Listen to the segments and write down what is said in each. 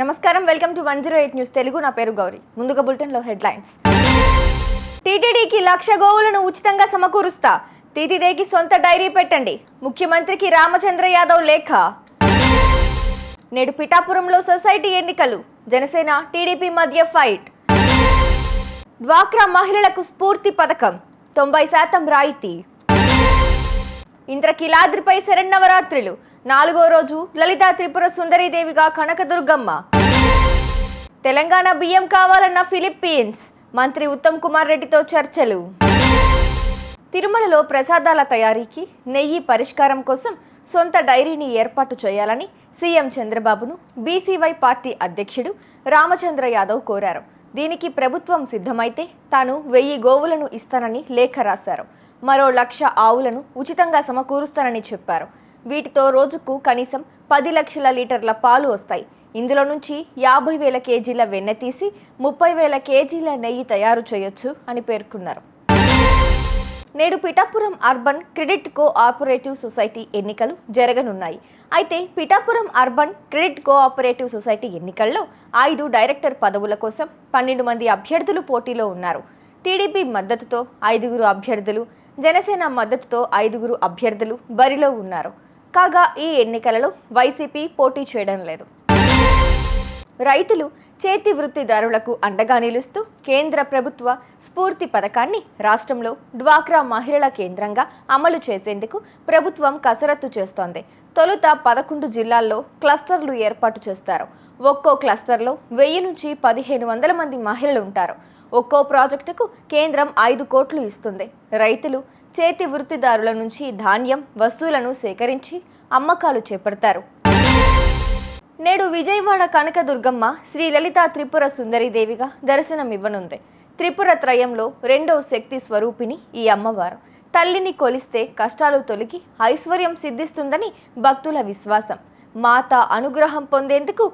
నమస్కారం. Welcome to one zero eight news Telugu. నా పేరు గౌరీ. ముందుగా బులెటిన్లో హెడ్లైన్స్. టీటీడీకి లక్ష గోవులను ఉచితంగా సమకూరుస్తా. టీటీడీకి సొంత డైరీ పెట్టండి. ముఖ్యమంత్రికి రామచంద్ర యాదవ్ లేఖ. నేడు పిఠాపురంలో సొసైటీ ఎన్నికలు. జనసేన టీడీపీ మధ్య ఫైట్. డ్వాక్రా మహిళలకు స్ఫూర్తి పథకం. తొంభై శాతం రాయితీ. ఇంద్రకిలాద్రిపై శరన్నవరాత్రులు. నాలుగో రోజు లలితా త్రిపుర సుందరీదేవిగా కనకదుర్గమ్మ. తెలంగాణ బియ్యం కావాలన్న ఫిలిప్పీన్స్ మంత్రి ఉత్తమ్ కుమార్ రెడ్డితో చర్చలు. తిరుమలలో ప్రసాదాల తయారీకి నెయ్యి పరిష్కారం కోసం సొంత డైరీని ఏర్పాటు చేయాలని సీఎం చంద్రబాబును బీసీవై పార్టీ అధ్యక్షుడు రామచంద్ర యాదవ్ కోరారు. దీనికి ప్రభుత్వం సిద్ధమైతే తాను వెయ్యి గోవులను ఇస్తానని లేఖ రాశారు. మరో లక్ష ఆవులను ఉచితంగా సమకూరుస్తానని చెప్పారు. వీటితో రోజుకు కనీసం పది లక్షల లీటర్ల పాలు వస్తాయి. ఇందులో నుంచి యాభై వేల కేజీల వెన్నె తీసి ముప్పై వేల కేజీల నెయ్యి తయారు చేయొచ్చు అని పేర్కొన్నారు. నేడు Pithapuram urban credit cooperative society ఎన్నికలు జరగనున్నాయి. అయితే Pithapuram urban credit cooperative society ఎన్నికల్లో ఐదు డైరెక్టర్ పదవుల కోసం పన్నెండు మంది అభ్యర్థులు పోటీలో ఉన్నారు. టీడీపీ మద్దతుతో ఐదుగురు అభ్యర్థులు జనసేన మద్దతుతో ఐదుగురు అభ్యర్థులు బరిలో ఉన్నారు. కాగా ఈ ఎన్నికలలో వైసీపీ పోటీ చేయడం లేదు. రైతులు చేతి వృత్తిదారులకు అండగా నిలుస్తూ కేంద్ర ప్రభుత్వ స్ఫూర్తి పథకాన్ని రాష్ట్రంలో డ్వాక్రా మహిళల కేంద్రంగా అమలు చేసేందుకు ప్రభుత్వం కసరత్తు చేస్తోంది. తొలుత పదకొండు జిల్లాల్లో క్లస్టర్లు ఏర్పాటు చేస్తారు. ఒక్కో క్లస్టర్లో వెయ్యి నుంచి పదిహేను వందల మంది మహిళలు ఉంటారు. ఒక్కో ప్రాజెక్టుకు కేంద్రం ఐదు కోట్లు ఇస్తుంది. రైతులు చేతి వృత్తిదారుల నుంచి ధాన్యం వస్తువులను సేకరించి అమ్మకాలు చేపడతారు. నేడు విజయవాడ కనకదుర్గమ్మ శ్రీ లలిత త్రిపుర సుందరీదేవిగా దర్శనమివ్వనుంది. త్రిపుర త్రయంలో రెండో శక్తి స్వరూపిణి ఈ అమ్మవారు. తల్లిని కొలిస్తే కష్టాలు తొలగి ఐశ్వర్యం సిద్ధిస్తుందని భక్తుల విశ్వాసం. మాత అనుగ్రహం పొందేందుకు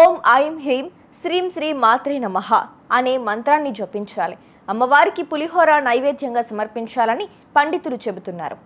ఓం ఐం హ్రీం శ్రీం శ్రీ మాత్రే నమః అనే మంత్రాన్ని జపించాలి. అమ్మవారికి పులిహోర నైవేద్యంగా సమర్పించాలని పండితులు చెబుతున్నారు.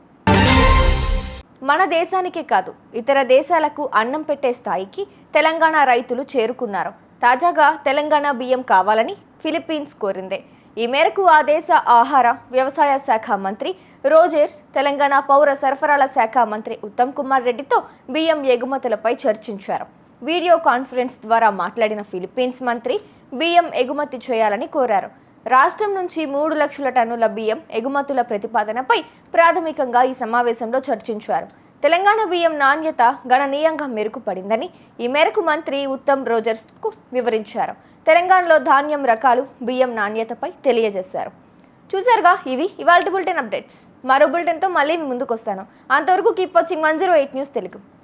మన దేశానికే కాదు ఇతర దేశాలకు అన్నం పెట్టే స్థాయికి తెలంగాణ రైతులు చేరుకున్నారు. తాజాగా తెలంగాణ బియ్యం కావాలని ఫిలిప్పీన్స్ కోరింది. ఈ మేరకు ఆ దేశ ఆహార వ్యవసాయ శాఖ మంత్రి రోజర్స్ తెలంగాణ పౌర సరఫరాల శాఖ మంత్రి ఉత్తమ్ కుమార్ రెడ్డితో బియ్యం ఎగుమతులపై చర్చించారు. వీడియో కాన్ఫరెన్స్ ద్వారా మాట్లాడిన ఫిలిప్పీన్స్ మంత్రి బియ్యం ఎగుమతి చేయాలని కోరారు. రాష్ట్రం నుంచి మూడు లక్షల టన్నుల బియ్యం ఎగుమతుల ప్రతిపాదనపై ప్రాథమికంగా ఈ సమావేశంలో చర్చించారు. తెలంగాణ బియ్యం నాణ్యత గణనీయంగా మెరుగుపడిందని ఈ మేరకు మంత్రి ఉత్తమ్ రోజర్స్కు వివరించారు. తెలంగాణలో ధాన్యం రకాలు బియ్యం నాణ్యతపై తెలియజేశారు. చూసారుగా ఇవి ఇవాళ బులెటిన్ అప్డేట్స్. మరో బులెటిన్తో మళ్ళీ ముందుకు వస్తాను అంతవరకు keep watching one zero eight news Telugu.